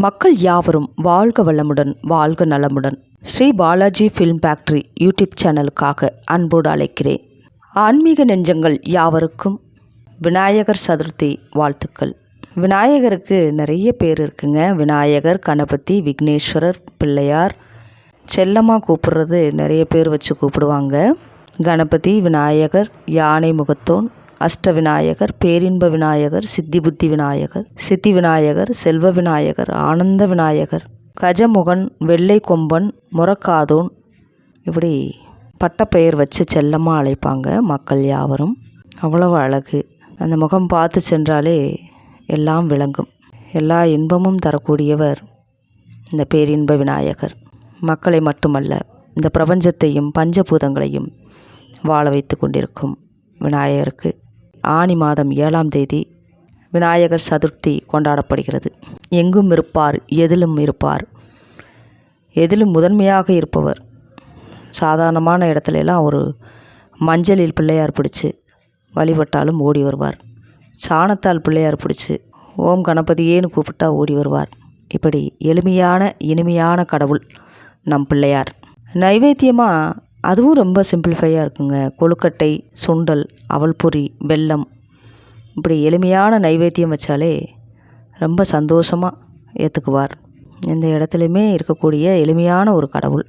மக்கள் யாவரும் வாழ்க வளமுடன் வாழ்க நலமுடன். Sri Balaji film factory YouTube சேனலுக்காக அன்போடு அழைக்கிறேன். ஆன்மீக நெஞ்சங்கள் யாவருக்கும் விநாயகர் சதுர்த்தி வாழ்த்துக்கள். விநாயகருக்கு நிறைய பேர் இருக்குங்க. விநாயகர் கணபதி விக்னேஸ்வரர் பிள்ளையார் செல்லமாக கூப்பிடுறது நிறைய பேர் வச்சு கூப்பிடுவாங்க. கணபதி விநாயகர் யானை முகத்தோன் அஷ்ட விநாயகர் பேரின்ப விநாயகர் சித்தி புத்தி விநாயகர் சித்தி விநாயகர் செல்வ விநாயகர் ஆனந்த விநாயகர் கஜமுகன் வெள்ளை கொம்பன் முரக்காதோன் இப்படி பட்டப்பெயர் வச்சு செல்லமாக அழைப்பாங்க மக்கள் யாவரும். அவ்வளவு அழகு. அந்த முகம் பார்த்து சென்றாலே எல்லாம் விளங்கும். எல்லா இன்பமும் தரக்கூடியவர் இந்த பேரின்ப விநாயகர். மக்களை மட்டுமல்ல இந்த பிரபஞ்சத்தையும் பஞ்சபூதங்களையும் வாழ வைத்து கொண்டிருக்கும் விநாயகருக்கு. ஆனி மாதம் ஏழாம் தேதி விநாயகர் சதுர்த்தி கொண்டாடப்படுகிறது. எங்கும் இருப்பார் எதிலும் இருப்பார். எதிலும் முதன்மையாக இருப்பவர். சாதாரணமான இடத்துல எல்லாம் ஒரு மஞ்சளில் பிள்ளையார் பிடிச்சி வழிபட்டாலும் ஓடி வருவார். சாணத்தால் பிள்ளையார் பிடிச்சி ஓம் கணபதியேன்னு கூப்பிட்டா ஓடி வருவார். இப்படி எளிமையான இனிமையான கடவுள் நம் பிள்ளையார். நைவேத்தியமாக அதுவும் ரொம்ப சிம்பிளிஃபையாக இருக்குங்க. கொழுக்கட்டை சுண்டல் அவல்பொரி வெல்லம். இப்படி எளிமையான நைவேத்தியம் வச்சாலே ரொம்ப சந்தோஷமாக ஏற்றுக்குவார் எந்த இடத்துலையுமே இருக்கக்கூடிய எளிமையான ஒரு கடவுள்.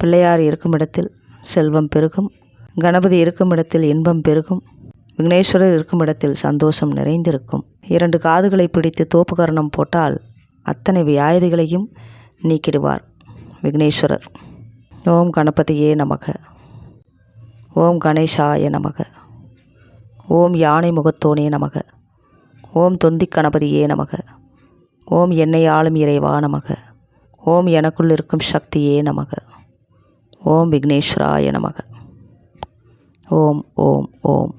பிள்ளையார் இருக்கும் இடத்தில் செல்வம் பெருகும். கணபதி இருக்கும் இடத்தில் இன்பம் பெருகும். விக்னேஸ்வரர் இருக்கும் இடத்தில் சந்தோஷம் நிறைந்திருக்கும். இரண்டு காதுகளை பிடித்து தோப்புக்கரணம் போட்டால் அத்தனை வியாதிகளையும் நீக்கிடுவார் விக்னேஸ்வரர். ஓம் கணபதியே நமக. ஓம் கணேஷாய நமக. ஓம் யானை முகத்தோனே நமக. ஓம் தொந்தி கணபதியே நமக. ஓம் என்னை ஆளும் இறைவா நமக. ஓம் எனக்குள் இருக்கும் சக்தியே நமக. ஓம் விக்னேஸ்வராய நமக. ஓம் ஓம் ஓம்.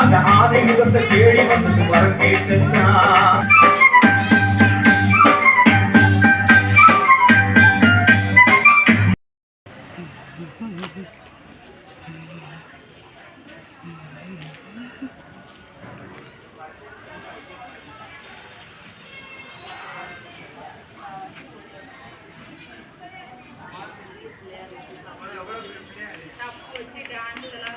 அந்த ஆதை முகத்தை தேடி வந்து வரம் கேட்டுட்டான் தப்பு வச்சுட்டு ஆண்டுகளா